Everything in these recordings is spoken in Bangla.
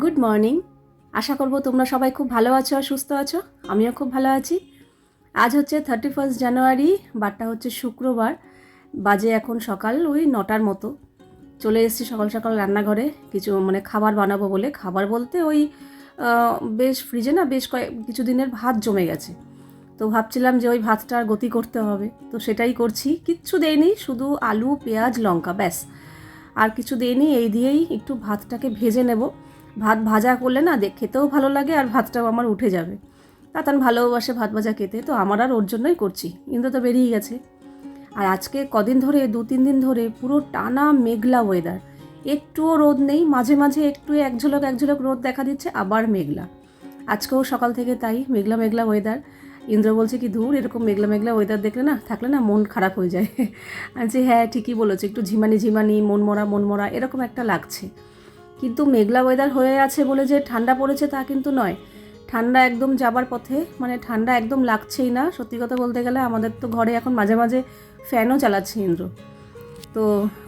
গুড মর্নিং আশা করব তোমরা সবাই খুব ভালো আছো আর সুস্থ আছো। আমিও খুব ভালো আছি। আজ হচ্ছে থার্টি ফার্স্ট জানুয়ারি বারটা হচ্ছে শুক্রবার। বাজে এখন সকাল, ওই নটার মতো। চলে এসেছি সকাল সকাল রান্নাঘরে। কিছু মানে খাবার বানাবো বলে। খাবার বলতে ওই বেশ ফ্রিজে না বেশ কয়েক, কিছু দিনের ভাত জমে গেছে। তো ভাবছিলাম যে ওই ভাতটা গতি করতে হবে। তো সেটাই করছি। কিচ্ছু দেয়নি শুধু আলু, পেঁয়াজ, লঙ্কা, ব্যাস। আর কিছু দিইনি, এই দিয়েই একটু ভাতটাকে ভেজে নেব। ভাত ভাজা করলে না দেখ খেতেও ভালো লাগে আর ভাতটাও আমার উঠে যাবে। তাতান ভালোবাসে ভাত ভাজা খেতে, তো আমার আর ওর জন্যই করছি ইন্দ্র তো বেরিয়ে গেছে। আর আজকে কদিন ধরে, দু তিন দিন ধরে পুরো টানা মেঘলা ওয়েদার একটুও রোদ নেই, মাঝে মাঝে একটু এক ঝলক এক ঝলক রোদ দেখা দিচ্ছে, আবার মেঘলা। আজকেও সকাল থেকে তাই মেঘলা মেঘলা ওয়েদার ইন্দ্র বলছে কি দূর এরকম মেঘলা মেঘলা ওয়েদার দেখলে না, থাকলে না মন খারাপ হয়ে যায়। আচ্ছা হ্যাঁ ঠিকই বলেছে, একটু ঝিমানি ঝিমানি মন মরা মন মরা এরকম একটা লাগছে। কিন্তু মেঘলা ওয়েদার হয়ে আছে বলে যে ঠান্ডা পড়েছে তা কিন্তু নয়। ঠান্ডা একদম যাবার পথে মানে ঠান্ডা একদম লাগছেই না। সত্যি কথা বলতে গেলে আমাদের তো ঘরে এখন মাঝে মাঝে ফ্যানও চালাচ্ছে ইন্দ্র। তো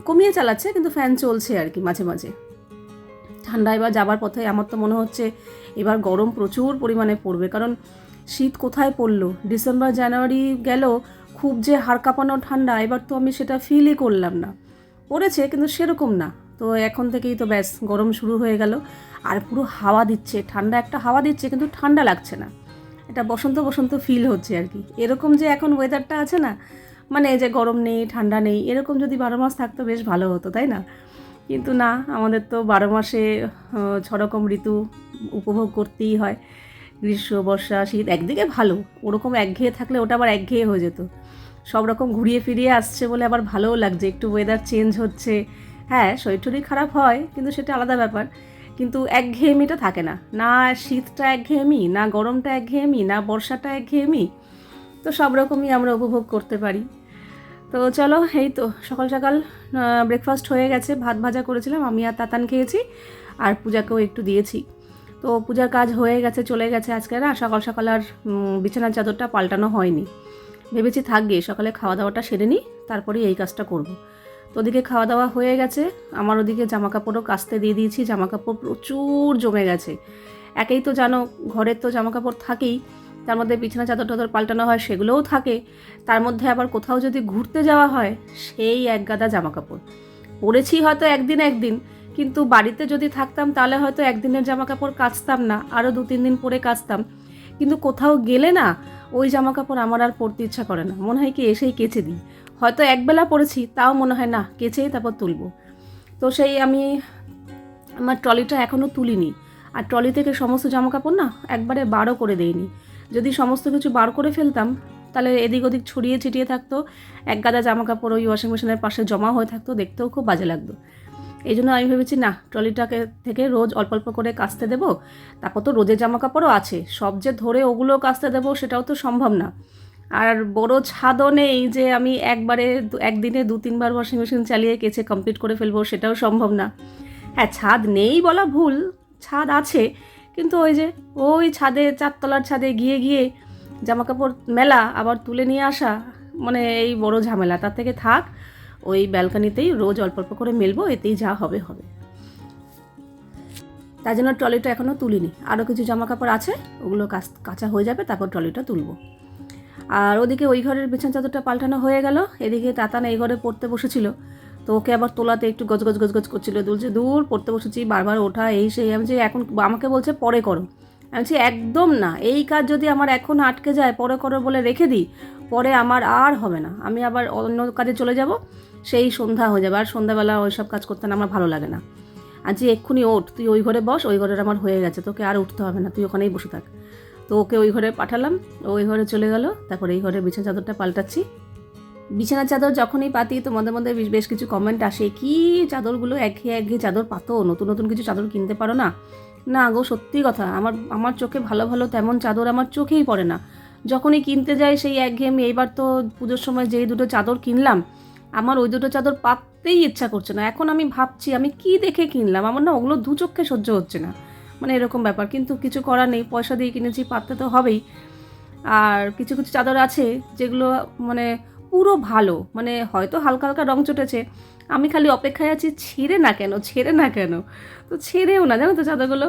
কমিয়ে চালাচ্ছে, কিন্তু ফ্যান চলছে আর কি মাঝে মাঝে। ঠান্ডা এবার যাবার পথে আমার তো মনে হচ্ছে এবার গরম প্রচুর পরিমাণে পড়বে। কারণ শীত কোথায় পড়ল? ডিসেম্বর জানুয়ারি গেল, খুব যে হাড় কাঁপানো ঠান্ডা, এবার তো আমি সেটা ফিলই করলাম না। পড়েছে, কিন্তু সেরকম না। তো এখন থেকেই তো ব্যাস, গরম শুরু হয়ে গেল। আর পুরো হাওয়া দিচ্ছে, ঠান্ডা একটা হাওয়া দিচ্ছে কিন্তু ঠান্ডা লাগছে না। এটা বসন্ত বসন্ত ফিল হচ্ছে আর কি। এরকম যে এখন ওয়েদারটা আছে না মানে যে গরম নেই, ঠান্ডা নেই, এরকম যদি বারো মাস থাকতো বেশ ভালো হতো, তাই না? কিন্তু না, আমাদের তো বারো মাসে ছরকম ঋতু উপভোগ করতেই হয়। গ্রীষ্ম, বর্ষা, শীত একদিকে ভালো, ওরকম একঘেয়ে থাকলে ওটা আবার একঘেয়ে হয়ে যেত। সব রকম ঘুরিয়ে ফিরিয়ে আসছে বলে আবার ভালোও লাগছে, একটু ওয়েদার চেঞ্জ হচ্ছে। হ্যাঁ শরীর টরীর খারাপ হয়, কিন্তু সেটা আলাদা ব্যাপার। কিন্তু একঘেয়েমিটা থাকে না। না শীতটা একঘেয়েমি, না গরমটা একঘেয়েমি, না বর্ষাটা একঘেয়েমি, তো সব রকমই আমরা উপভোগ করতে পারি। তো চলো, এই তো সকাল সকাল ব্রেকফাস্ট হয়ে গেছে, ভাত ভাজা করেছিলাম, আমি আর তাতান খেয়েছি, আর পূজাকেও একটু দিয়েছি। তো পূজার কাজ হয়ে গেছে, চলে গেছে আজকে না, সকাল সকাল আর বিছানার চাদরটা পাল্টানো হয়নি। ভেবেছি থাকবে সকালে খাওয়া দাওয়াটা সেরে নিই, তারপরেই এই কাজটা করব। তো ওদিকে খাওয়া দাওয়া হয়ে গেছে। আমার ওদিকে জামা কাপড়ও কাস্তে দিয়ে দিয়েছি। জামা কাপড় প্রচুর জমে গেছে। একেই তো জানো, ঘরের তো জামা কাপড় থাকেই। তার মধ্যে বিছানা চাদর টাদর পাল্টানো হয়, সেগুলোও থাকে। তার মধ্যে আবার কোথাও যদি ঘুরতে যাওয়া হয়, সেই এক গাদা জামা কাপড় পরেছি হয়তো একদিন একদিন, কিন্তু বাড়িতে যদি থাকতাম, তাহলে হয়তো একদিনের জামা কাপড় কাচতাম না। আরও দু তিন দিন পরে কাচতাম। কিন্তু কোথাও গেলে না ওই জামা কাপড় আমার আর পরতে ইচ্ছা করে না। মনে হয় কি এসেই কেচে দিই। হয়তো একবেলা পরেছি, তাও মনে হয় না, কেচেই তারপর তুলবো। তো সেই আমি আমার ট্রলিটা এখনও তুলিনি। আর ট্রলি থেকে সমস্ত জামা কাপড় না একবারে বারো করে দেইনি। যদি সমস্ত কিছু বার করে ফেলতাম, তাহলে এদিক ওদিক ছড়িয়ে ছিটিয়ে থাকতো, এক গাদা জামা কাপড় ওই ওয়াশিং মেশিনের পাশে জমা হয়ে থাকতো, দেখতেও খুব বাজে লাগতো। এই জন্য আমি ভেবেছি, না, ট্রলিটাকে থেকে রোজ অল্প অল্প করে কাচতে দেবো। তারপর তো রোজের জামা কাপড়ও আছে। সব যে ধরে ওগুলো কাচতে দেবো সেটাও তো সম্ভব না। আর বড় ছাদও নেই যে আমি একবারে একদিনে দু, তিনবার ওয়াশিং মেশিন চালিয়ে কেচে কমপ্লিট করে ফেলব, সেটাও সম্ভব না। হ্যাঁ ছাদ নেই বলা ভুল, ছাদ আছে, কিন্তু ওই যে, ওই ছাদে, চারতলার ছাদে গিয়ে গিয়ে জামা কাপড় মেলা, আবার তুলে নিয়ে আসা মানে এই বড় ঝামেলা। তার থেকে থাক ওই ব্যালকানিতেই রোজ অল্প অল্প করে মেলবো, এতেই যা হবে হবে। তার জন্য ট্রলিটা এখনও তুলিনি। আরও কিছু জামা কাপড় আছে, ওগুলো কাচ- হয়ে যাবে, তারপর ট্রলিটা তুলবো। আর ওদিকে ওই ঘরের বিছান চাদরটা পাল্টানো হয়ে গেল। এদিকে তাতান এই ঘরে পড়তে বসেছিল। তো ওকে আবার তোলাতে একটু গজগজ গজগজ করছিল। বলছে দূর, পড়তে বসেছি, বারবার ওঠা, এই সেই, আমি যে এখন আমাকে বলছে, পরে করো। বলছি, একদম না। এই কাজ যদি আমার এখন আটকে যায়, পরে করো বলে রেখে দিই, পরে আমার আর হবে না। আমি আবার অন্য কাজে চলে যাব, সেই সন্ধ্যা হয়ে যাবে। আর সন্ধ্যাবেলা ওই সব কাজ করতে না আমার ভালো লাগে না। আর যে এক্ষুনি ওঠ। তুই ওই ঘরে বস, ওই ঘরের আমার হয়ে গেছে। তোকে আর উঠতে হবে না। তুই ওখানেই বসে থাক। তো ওকে ওই ঘরে পাঠালাম। ওই ঘরে চলে গেল। তারপর এই ঘরে বিছানা চাদরটা পাল্টাচ্ছি। বিছানা চাদর যখনই পাতি, তো মধ্যে বেশ কিছু কমেন্ট আসে, কি চাদরগুলো? একঘেয়ে একঘেয়ে চাদর পাতো? নতুন নতুন কিছু চাদর কিনতে পারো না? না গো, সত্যি কথা। আমার আমার চোখে ভালো ভালো তেমন চাদর আমার চোখেই পড়ে না। যখনই কিনতে যাই সেই একঘেয়েমি, এইবার তো পুজোর সময় যেই দুটো চাদর কিনলাম, আমার ওই দুটো চাদর পাততেই ইচ্ছা করছে না। এখন আমি ভাবছি, আমি কি দেখে কিনলাম? আমার না ওগুলো দু চোখে সহ্য হচ্ছে না। মানে এরকম ব্যাপার। কিন্তু কিছু করার নেই, পয়সা দিয়ে কিনেছি, পাততে তো হবেই। আর কিছু কিছু চাদর আছে যেগুলো মানে পুরো ভালো। মানে হয়তো হালকা হালকা রং চটেছে। আমি খালি অপেক্ষায় আছি, ছেড়ে না কেন? ছেড়ে না কেন? তো ছেড়েও না, জানো তো চাদরগুলো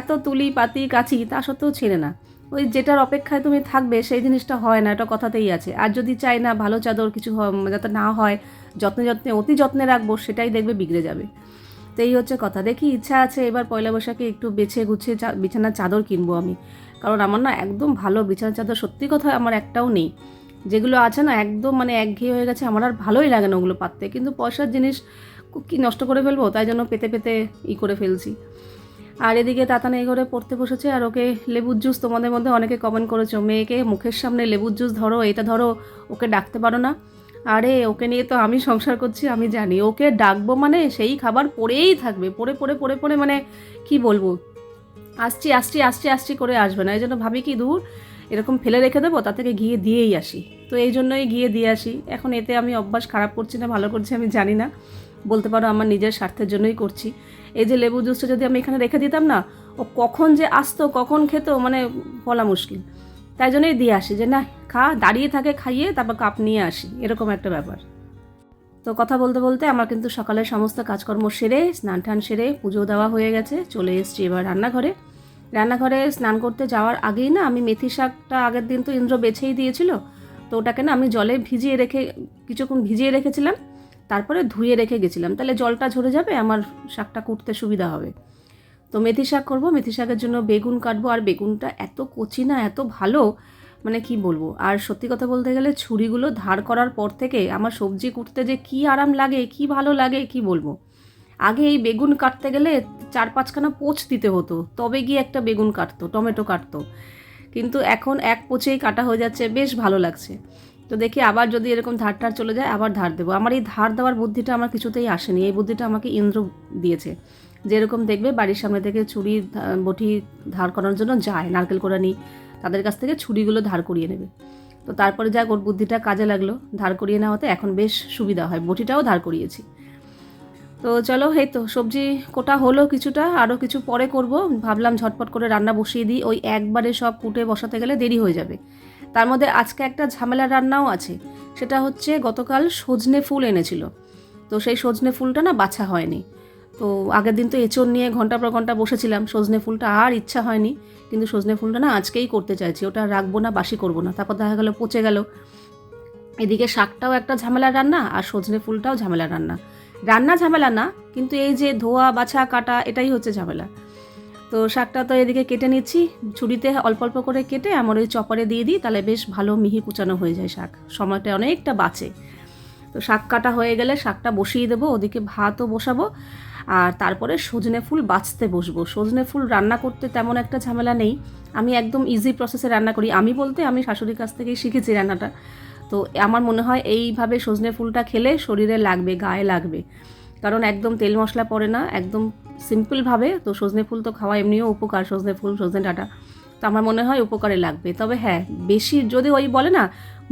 এত তুলি পাতি কাছি তা সত্ত্বেও ছেড়ে না। ওই যেটার অপেক্ষায় তুমি থাকবে, সেই জিনিসটা হয় না, এটা কথাতেই আছে। আর যদি চাই না ভালো চাদর কিছু যাতে না হয়, যত্নে যত্নে, অতি যত্নে রাখব, সেটাই দেখবে বিগড়ে যাবে। তো এই হচ্ছে কথা। দেখি ইচ্ছা আছে এবার পয়লা বৈশাখে একটু বেছে গুছিয়ে বিছানার চাদর কিনবো আমি। কারণ আমার না একদম ভালো বিছানার চাদর, সত্যি কথা আমার একটাও নেই। যেগুলো আছে না, একদম মানে একঘেয়ে হয়ে গেছে। আমার আর ভালোই লাগে না ওগুলো পাততে। কিন্তু পয়সার জিনিস কি নষ্ট করে ফেলব? তাই জন্য পেতে পেতে ই করে ফেলছি। আর এদিকে তাতানা এই করে পড়তে বসেছে। আর ওকে লেবুর জুস তোমাদের মধ্যে অনেকে কমেন্ট করেছ। মেয়েকে মুখের সামনে লেবুর জুস ধরো, এটা ধরো, ওকে ডাকতে পারো না। আরে, ওকে নিয়ে তো আমি সংসার করছি, আমি জানি। ওকে ডাকবো মানে সেই খাবার পড়েই থাকবে। পড়ে পড়ে পড়ে পড়ে মানে কি বলব? আসছি আসছি আসছি আসছি করে আসবে না। এই জন্য ভাবি কি দূর এরকম ফেলে রেখে দেবো তা থেকে গিয়ে দিয়েই আসি। তো এই জন্যই গিয়ে দিয়ে আসি। এখন এতে আমি অভ্যাস খারাপ করছি না, ভালো করছি আমি জানি না। বলতে পারো আমার নিজের স্বার্থের জন্যই করছি। এই যে লেবু জুসটা যদি আমি এখানে রেখে দিতাম না, ও কখন যে আসতো, কখন খেতো মানে বলা মুশকিল। তাই জন্যই দিয়ে আসি যে, না, খা, দাঁড়িয়ে থাকে, খাইয়ে তারপর কাপ নিয়ে আসি। এরকম একটা ব্যাপার। তো কথা বলতে বলতে আমার কিন্তু সকালের সমস্ত কাজকর্ম সেরে স্নান টান সেরে পুজো দেওয়া হয়ে গেছে, চলে এসেছি এবার রান্নাঘরে। রান্নাঘরে স্নান করতে যাওয়ার আগেই না আমি মেথি শাকটা আগের দিন তো ইন্দ্র বেছেই দিয়েছিল। তো ওটাকে না আমি জলে ভিজিয়ে রেখে, কিছুক্ষণ ভিজিয়ে রেখেছিলাম, তারপরে ধুয়ে রেখে গেছিলাম। তাহলে জলটা ঝরে যাবে, আমার শাকটা কুটতে সুবিধা হবে। তো মেথি শাক করব, মেথি শাকের জন্য বেগুন কাটবো, আর বেগুনটা এত কচি না, এত ভালো মানে কি বলব? আর সত্যি কথা বলতে গেলে ছুরিগুলো ধার করার পর থেকে আমার সবজি কুটতে যে কি আরাম লাগে, কি ভালো লাগে, কি বলব? আগে এই বেগুন কাটতে গেলে চার পাঁচখানা পোচ দিতে হতো, তবে গিয়ে একটা বেগুন কাটতো, টমেটো কাটতো। কিন্তু এখন এক পোচেই কাটা হয়ে যাচ্ছে, বেশ ভালো লাগছে। তো দেখি আবার যদি এরকম ধার ধার চলে যায়, আবার ধার দেবো। আমার এই ধার দেওয়ার বুদ্ধিটা আমার কিছুতেই আসেনি। এই বুদ্ধিটা আমাকে ইন্দ্র দিয়েছে। যেরকম দেখবে বাড়ির সামনে থেকে ছুরি বটি ধার করার জন্য যায়, নারকেল কোড়ানি তাদের কাছ থেকে ছুরিগুলো ধার করিয়ে নেবে। তো তারপরে যাক, ওর বুদ্ধিটা কাজে লাগল। ধার করিয়ে নেওয়াতে এখন বেশ সুবিধা হয়। বটিটাও ধার করিয়েছি। তো চলো, এই তো, সবজি কোটা হলো কিছুটা আরও কিছু পরে করব। ভাবলাম ঝটপট করে রান্না বসিয়ে দিই, ওই একবারে সব কুটে বসাতে গেলে দেরি হয়ে যাবে। তার মধ্যে আজকে একটা ঝামেলা রান্নাও আছে, সেটা হচ্ছে গতকাল সজনে ফুল এনেছিল। তো সেই সজনে ফুলটা না বাছা হয়নি। তো আগের দিন তো এঁচড় নিয়ে ঘণ্টা পর ঘণ্টা বসেছিলাম, সজনে ফুলটা আর ইচ্ছা হয়নি, কিন্তু সজনে ফুলটা না আজকেই করতে চাইছি, ওটা রাখব না, বাসি করব না। তারপর দেখা গেলো, পচে গেল। এদিকে শাকটাও একটা ঝামেলা রান্না, আর সজনে ফুলটাও ঝামেলা রান্না। রান্না ঝামেলা না, কিন্তু এই যে ধোয়া, বাছা, কাটা, এটাই হচ্ছে ঝামেলা। তো শাকটা তো এদিকে কেটে নিচ্ছি, ছুরিতে অল্প অল্প করে কেটে আমার ওই চপারে দিয়ে দিই, তাহলে বেশ ভালো মিহি কুচানো হয়ে যায় শাক। সময়টা অনেকটা বাঁচে। তো শাক কাটা হয়ে গেলে শাকটা বসিয়ে দেবো, ওদিকে ভাতও বসাবো, আর তারপরে সজনে ফুল বাছতে বসবো। সজনে ফুল রান্না করতে তেমন একটা ঝামেলা নেই। আমি একদম ইজি প্রসেসে রান্না করি। আমি বলতে আমি শাশুড়ির কাছ থেকেই শিখেছি রান্নাটা। তো আমার মনে হয় এইভাবে সজনে ফুলটা খেলে শরীরে লাগবে, গায়ে লাগবে। কারণ একদম তেল মশলা পড়ে না, একদম সিম্পলভাবে তো সজনে ফুল তো খাওয়া এমনিও উপকার, সজনে ফুল, সজনে ডাঁটা। তো আমার মনে হয় উপকারে লাগবে। তবে হ্যাঁ বেশি যদি ওই বলে না,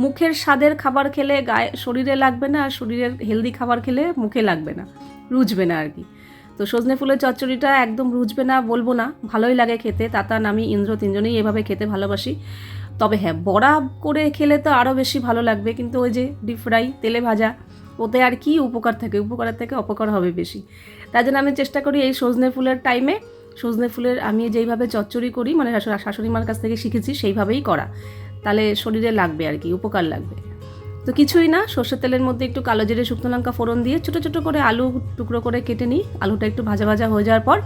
মুখের স্বাদের খাবার খেলে গায়ে, শরীরে লাগবে না আর শরীরের হেলদি খাবার খেলে মুখে লাগবে না, রুজবে না আর কি তো সজনে ফুলের চচ্চড়িটা একদম রুজবে না, বলব না, ভালোই লাগে খেতে তাতান আমি ইন্দ্র তিনজনেই এভাবে খেতে ভালোবাসি। তবে হ্যাঁ বড়া করে খেলে তো আরও বেশি ভালো লাগবে, কিন্তু ওই যে ডিপ ফ্রাই তেলে ভাজা, ওতে আর কি উপকার থাকে? উপকারের থেকে অপকার হবে বেশি। তাই জন্য আমি চেষ্টা করি এই সজনে ফুলের টাইমে সজনে ফুলের আমি যেইভাবে চচ্চড়ি করি মানে শাশু- শাশুড়ি মার কাছ থেকে শিখেছি, সেইভাবেই করা। তাহলে শরীরে লাগবে আর কি, উপকার লাগবে। তো কিছুই না, সর্ষের তেলের মধ্যে একটু কালো জিরে, শুকনো লঙ্কা ফোড়ন দিয়ে ছোটো ছোটো করে আলু টুকরো করে কেটে নিই। আলুটা একটু ভাজা ভাজা হয়ে যাওয়ার পর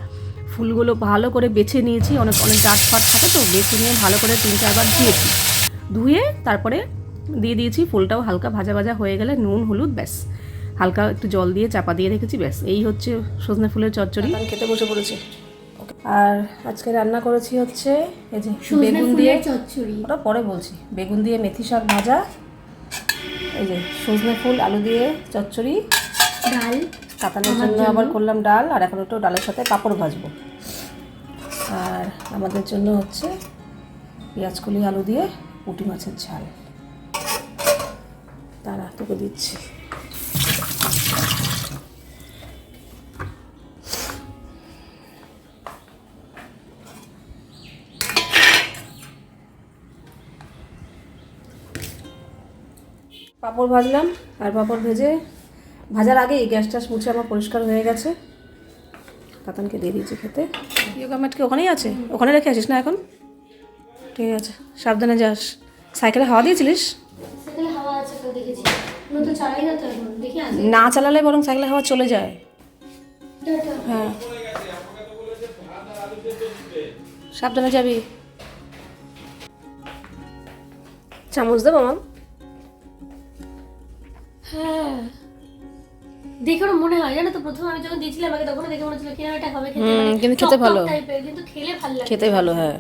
ফুলগুলো ভালো করে বেছে নিয়েছি। অনেক অনেক ডাট ফাট থাকে তো বেছে নিয়ে ভালো করে তিন চারবার ধুয়েছি ধুয়ে তারপরে দিয়ে দিয়েছি ফুলটাও হালকা ভাজা ভাজা হয়ে গেলে নুন হলুদ ব্যাস। হালকা একটু জল দিয়ে চাপা দিয়ে রেখেছি ব্যাস। এই হচ্ছে সজনে ফুলের চচ্চড়ি। খেতে বসে পড়েছে। আর আজকে রান্না করেছি হচ্ছে এই যে বেগুন দিয়ে। চচ্চড়ি। ওটা পরে বলছি। বেগুন দিয়ে মেথি শাক ভাজা এই যে সজনে ফুল আলু দিয়ে চচ্চড়ি। ডাল। কাতানোর জন্য। আবার করলাম ডাল আর এখন একটু ডালের সাথে পাঁপড় ভাজবো। আর আমাদের জন্য হচ্ছে পেঁয়াজ কলি, আলু দিয়ে পুঁটি মাছের ঝাল। তারা তোকে দিচ্ছি। পাঁপড় ভাজলাম, আর পাঁপড় ভেজে ভাজার আগেই গ্যাস ট্যাস মুছে আমার পরিষ্কার হয়ে গেছে। কাতানকে দিয়ে দিয়েছি খেতে। ইয়োগা ম্যাট কি ওখানেই আছে? ওখানে রেখে আসিস না এখন? ঠিক আছে সাবধানে যাস। সাইকেলে হাওয়া দিয়েছিলিস? না চালালে বরং সাইকেলে হাওয়া চলে যায়। হ্যাঁ। সাবধানে যাবি। চামচ দেবো মাম। হ্যাঁ। দেখে মনে হয় জানো তো? প্রথমে আমি যখন দিয়েছিলাম আমাকে তখন দেখে মনে হচ্ছিল কিনা এটা হবে খেতে কিন্তু খেতে ভালো। কিন্তু খেলে ভালো খেতে ভালো হ্যাঁ।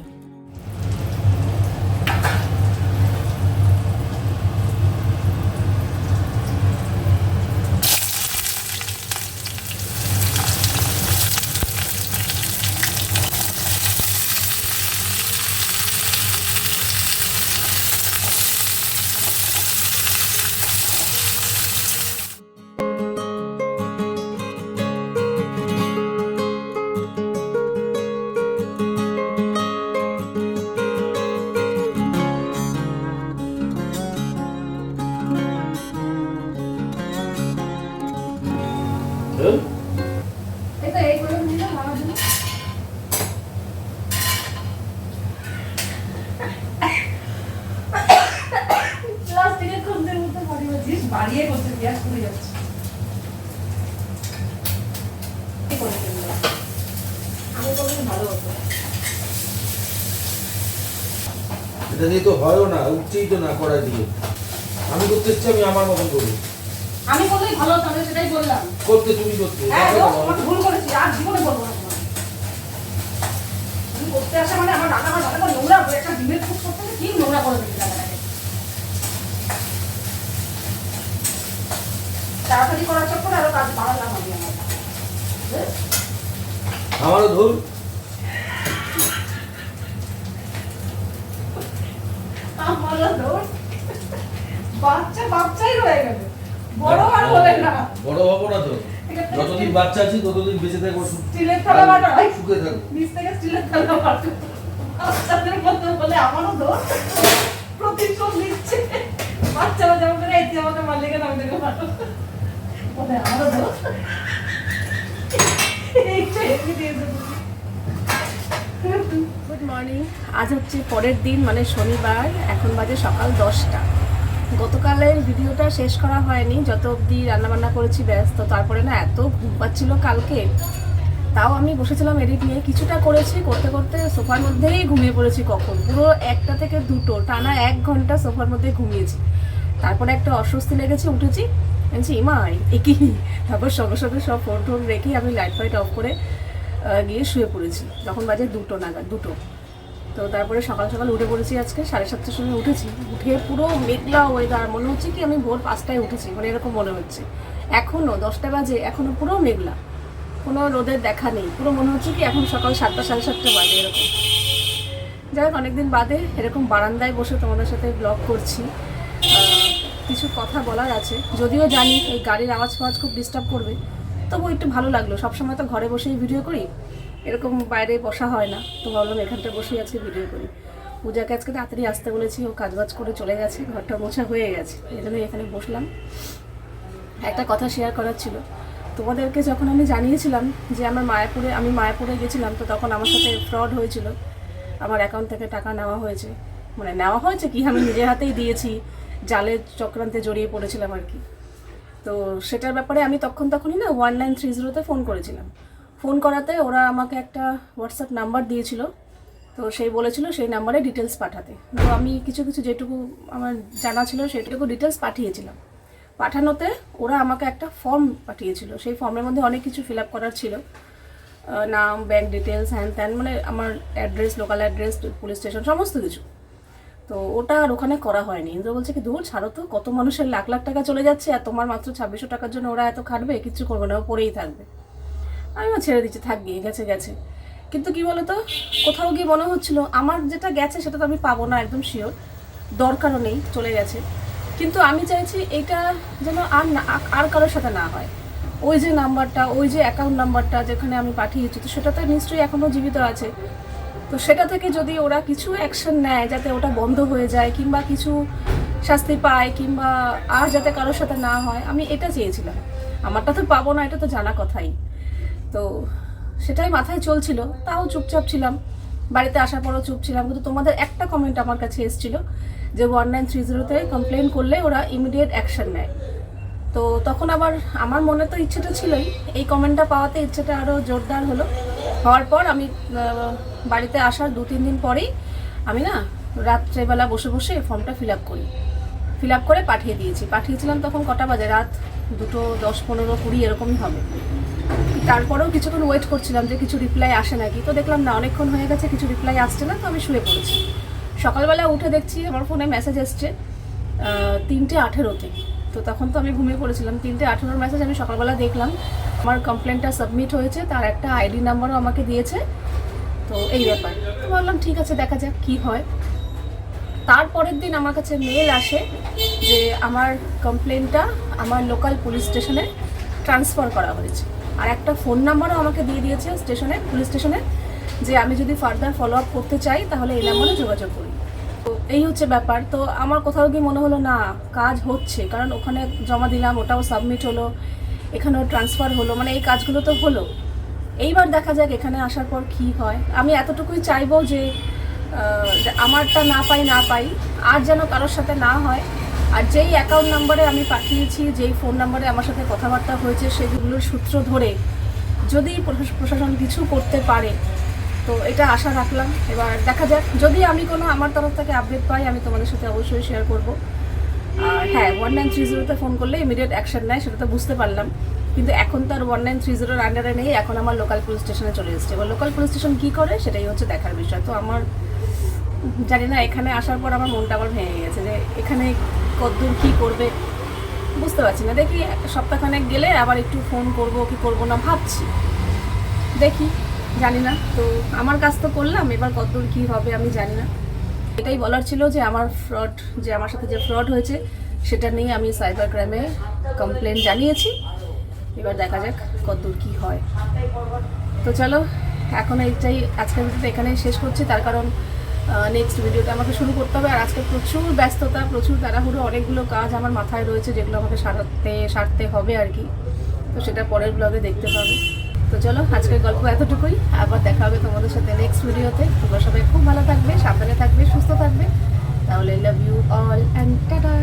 এটা দিয়ে তো হয়ও না উঠছেই তো না করা দিয়ে। আমি করতে এসছি আমি আমার মতন করি। আমি বললেই ভালো হতো আমি সেটাই বললাম। করতে তুমি করতে হ্যাঁ ভুল। করেছি আর জীবনে বলব না। করতে আসা মানে আমার রান্না ঘর রান্না নোংরা একটা ডিমের খুব করতে ঠিক নোংরা করে রান্নাটাকে তাড়াতাড়ি করার চক্করে আরও কাজ বাড়ালাম আমি আমার। আমারও ধর আমারও ধর। বাচ্চা বাচ্চাই রয়ে গেল বড় আর হলে না। বড় হব না তো। যতদিন বাচ্চা আছি ততদিন বেঁচে থাকব স্টিলের থালা বাটা সুখে থাকব। নিচ থেকে স্টিলের থালা বাটা বাচ্চাদের মতো বলে আমারও ধর প্রতিশোধ নিচ্ছে। বাচ্চারা যেমন করে এতে আমাকে মালিকের নাম থেকে মারো বলে আমারও ধর এইটা এমনি দিয়ে দেবো গুড মর্নিং আজ হচ্ছে পরের দিন মানে শনিবার। এখন বাজে সকাল দশটা। গতকালের ভিডিওটা শেষ করা হয়নি। যত অবধি রান্নাবান্না করেছি ব্যাস তো তারপরে না এত ঘুম পাচ্ছিল কালকে। তাও আমি বসেছিলাম এডিট নিয়ে। কিছুটা করেছি, করতে করতে সোফার মধ্যেই ঘুমিয়ে পড়েছি কখন? পুরো একটা থেকে দুটো, টানা এক ঘণ্টা সোফার মধ্যে ঘুমিয়েছি। তারপরে একটা অস্বস্তি লেগেছে, উঠেছি। বলছি ইমা এ কি তারপর সঙ্গে সঙ্গে সব ফোন টোন রেখে আমি লাইট ফাইট অফ করে গিয়ে শুয়ে পড়েছি। তখন বাজে দুটো নাগাদ, দুটো। তো তারপরে সকাল সকাল উঠে পড়েছি আজকে, সাড়ে সাতটার সময় উঠেছি। উঠে পুরো মেঘলা ওয়েদার মনে হচ্ছে কি আমি ভোর পাঁচটায় উঠেছি মানে এরকম মনে হচ্ছে। এখনও দশটা বাজে এখনও পুরো মেঘলা। কোনো রোদের দেখা নেই, পুরো মনে হচ্ছে কি এখন সকাল সাতটা, সাড়ে সাতটা বাজে এরকম। যাই হোক, অনেকদিন বাদে এরকম বারান্দায় বসে তোমাদের সাথে ব্লগ করছি। কিছু কথা বলার আছে, যদিও জানি এই গাড়ির আওয়াজ ফাওয়াজ খুব ডিস্টার্ব করবে। তবু একটু ভালো লাগল। সবসময় তো ঘরে বসেই ভিডিও করি। এরকম বাইরে বসা হয় না। তো ভাবলাম এখানটা বসেই আজকে ভিডিও করি। পূজাকে আজকে তাড়াতাড়ি আসতে বলেছি। ও কাজবাজ করে চলে গেছে। ঘরটা মোছা হয়ে গেছে। এই জন্যই এখানে বসলাম। একটা কথা শেয়ার করার ছিল। তোমাদেরকে যখন আমি জানিয়েছিলাম যে আমার মায়াপুরে, আমি মায়াপুরে গেছিলাম, তো তখন আমার সাথে ফ্রড হয়েছিল। আমার অ্যাকাউন্ট থেকে টাকা নেওয়া হয়েছে। মানে নেওয়া হয়েছে কি? আমি নিজের হাতেই দিয়েছি। জালের চক্রান্তে জড়িয়ে পড়েছিলাম আর কি। তো সেটার ব্যাপারে আমি তখন তখনই না ওয়ান নাইন থ্রি জিরোতে ফোন করেছিলাম। ফোন করাতে ওরা আমাকে একটা হোয়াটসঅ্যাপ নাম্বার দিয়েছিল। তো সেই বলেছিল সেই নাম্বারে ডিটেলস পাঠাতে। তো আমি কিছু কিছু যেটুকু আমার জানা ছিল সেটুকু ডিটেলস পাঠিয়েছিলাম। পাঠানোতে ওরা আমাকে একটা ফর্ম পাঠিয়েছিল। সেই ফর্মের মধ্যে অনেক কিছু ফিল আপ করার ছিল। নাম ব্যাংক ডিটেলস হ্যান ত্যান মানে আমার address local address police station সমস্ত কিছু। তো ওটা আর ওখানে করা হয়নি। ইন্দ্র বলছে কি, দূর, ছাড়ো তো, কত মানুষের লাখ লাখ টাকা চলে যাচ্ছে আর তোমার মাত্র ছাব্বিশশো টাকার জন্য ওরা এত খাটবে, কিচ্ছু করবে না, ও পরেই থাকবে। আমি ছেড়ে দিচ্ছি, থাক, গিয়ে গেছে গেছে। কিন্তু কি বলতো, কোথাও গিয়ে মনে হচ্ছিল, আমার যেটা গেছে সেটা তো আমি পাবো না একদম শিওর দরকারও নেই, চলে গেছে। কিন্তু আমি চাইছি এটা যেন আর না, আর কারোর সাথে না হয়। ওই যে নাম্বারটা, ওই যে অ্যাকাউন্ট নাম্বারটা যেখানে আমি পাঠিয়েছি, তো সেটা তো নিশ্চয়ই এখনও জীবিত আছে। তো সেটা থেকে যদি ওরা কিছু অ্যাকশন নেয় যাতে ওটা বন্ধ হয়ে যায় কিংবা কিছু শাস্তি পায় কিংবা আর যাতে কারোর সাথে না হয়, আমি এটা চেয়েছিলাম। আমারটা তো পাবো না, এটা তো জানা কথাই। তো সেটাই মাথায় চলছিল, তাও চুপচাপ ছিলাম। বাড়িতে আসার পরও চুপ ছিলাম, কিন্তু তোমাদের একটা কমেন্ট আমার কাছে এসেছিল যে ওয়ান নাইন থ্রি জিরোতে কমপ্লেন করলে ওরা ইমিডিয়েট অ্যাকশন নেয়। তো তখন আবার আমার মনে তো ইচ্ছেটা ছিলই, এই কমেন্টটা পাওয়াতে ইচ্ছেটা আরও জোরদার হলো। হওয়ার পর আমি বাড়িতে আসার দু, তিন দিন পরেই আমি না রাত্রেবেলা বসে বসে ফর্মটা ফিল আপ করি। ফিল আপ করে পাঠিয়ে দিয়েছি। পাঠিয়েছিলাম তখন কটা বাজে? রাত দুটো, দশ, পনেরো, কুড়ি এরকমই হবে। তারপরেও কিছুক্ষণ ওয়েট করছিলাম যে কিছু রিপ্লাই আসে নাকি। তো দেখলাম না, অনেকক্ষণ হয়ে গেছে, কিছু রিপ্লাই আসছে না, তো আমি শুয়ে পড়েছি। সকালবেলা উঠে দেখছি আমার ফোনে মেসেজ এসছে তিনটে আঠেরোতে। তো তখন তো আমি ঘুমিয়ে পড়েছিলাম। তিনটে আঠেরোর মেসেজ আমি সকালবেলা দেখলাম। আমার কমপ্লেনটা সাবমিট হয়েছে, তার একটা আইডি নাম্বারও আমাকে দিয়েছে। তো এই ব্যাপার। তো ভাবলাম ঠিক আছে, দেখা যাক কী হয়। তারপরের দিন আমার কাছে মেল আসে যে আমার কমপ্লেনটা আমার লোকাল পুলিশ স্টেশনে ট্রান্সফার করা হয়েছে। আর একটা ফোন নাম্বারও আমাকে দিয়ে দিয়েছে স্টেশনে পুলিশ স্টেশনে যে আমি যদি ফার্দার ফলো আপ করতে চাই, তাহলে এই নাম্বারে যোগাযোগ করি তো এই হচ্ছে ব্যাপার। তো আমার কোথাও গিয়ে মনে হলো, না, কাজ হচ্ছে। কারণ ওখানে জমা দিলাম, ওটাও সাবমিট হলো, এখানেও ট্রান্সফার হলো। মানে এই কাজগুলো তো হলো। এইবার দেখা যাক এখানে আসার পর কি হয়। আমি এতটুকুই চাইব যে আমারটা না পাই না পাই, আর যেন কারোর সাথে না হয়। আর যেই অ্যাকাউন্ট নাম্বারে আমি পাঠিয়েছি, যেই ফোন নাম্বারে আমার সাথে কথাবার্তা হয়েছে, সেগুলোর সূত্র ধরে যদি প্রশাস- প্রশাসন কিছু করতে পারে, তো এটা আশা রাখলাম। এবার দেখা যাক, যদি আমি কোনো আমার তরফ থেকে আপডেট পাই, আমি তোমাদের সাথে অবশ্যই শেয়ার করব। আর হ্যাঁ ওয়ান নাইন থ্রি জিরোতে ফোন করলে ইমিডিয়েট অ্যাকশন নেয়, সেটা তো বুঝতে পারলাম। কিন্তু এখন তার ওয়ান নাইন থ্রি জিরোর আন্ডারে নেই, এখন আমার লোকাল পুলিশ স্টেশনে চলে এসেছে। এবার লোকাল পুলিশ স্টেশন কী করে, সেটাই হচ্ছে দেখার বিষয়। তো আমার জানি না, এখানে আসার পর আমার মনটা আবার ভেঙে গেছে যে এখানে কতদূর কী করবে, বুঝতে পারছি না। দেখি সপ্তাহখানেক গেলে আবার একটু ফোন করব, কি করব না ভাবছি। দেখি, জানি না। তো আমার কাজ তো করলাম, এবার কতদূর কী হবে আমি জানি না। এটাই বলার ছিল যে আমার ফ্রড যে আমার সাথে যে ফ্রড হয়েছে, সেটা নিয়ে আমি সাইবার ক্রাইমে কমপ্লেন জানিয়েছি। এবার দেখা যাক কতদূর কী হয়। তো চলো, এখন এইটাই আজকের ভিডিওটা এখানেই শেষ করছি। তার কারণ নেক্সট ভিডিওটা আমাকে শুরু করতে হবে। আর আজকে প্রচুর ব্যস্ততা, প্রচুর তাড়াহুড়ো, অনেকগুলো কাজ আমার মাথায় রয়েছে যেগুলো আমাকে সারাতে, সারতে হবে আর কি। তো সেটা পরের ব্লগে দেখতে পাবে। তো চলো, আজকের গল্প এতটুকুই। আবার দেখা হবে তোমাদের সাথে নেক্সট ভিডিওতে। তোমরা সবাই খুব ভালো থাকবে, সাবধানে থাকবে, সুস্থ থাকবে। তাহলে love you all and tata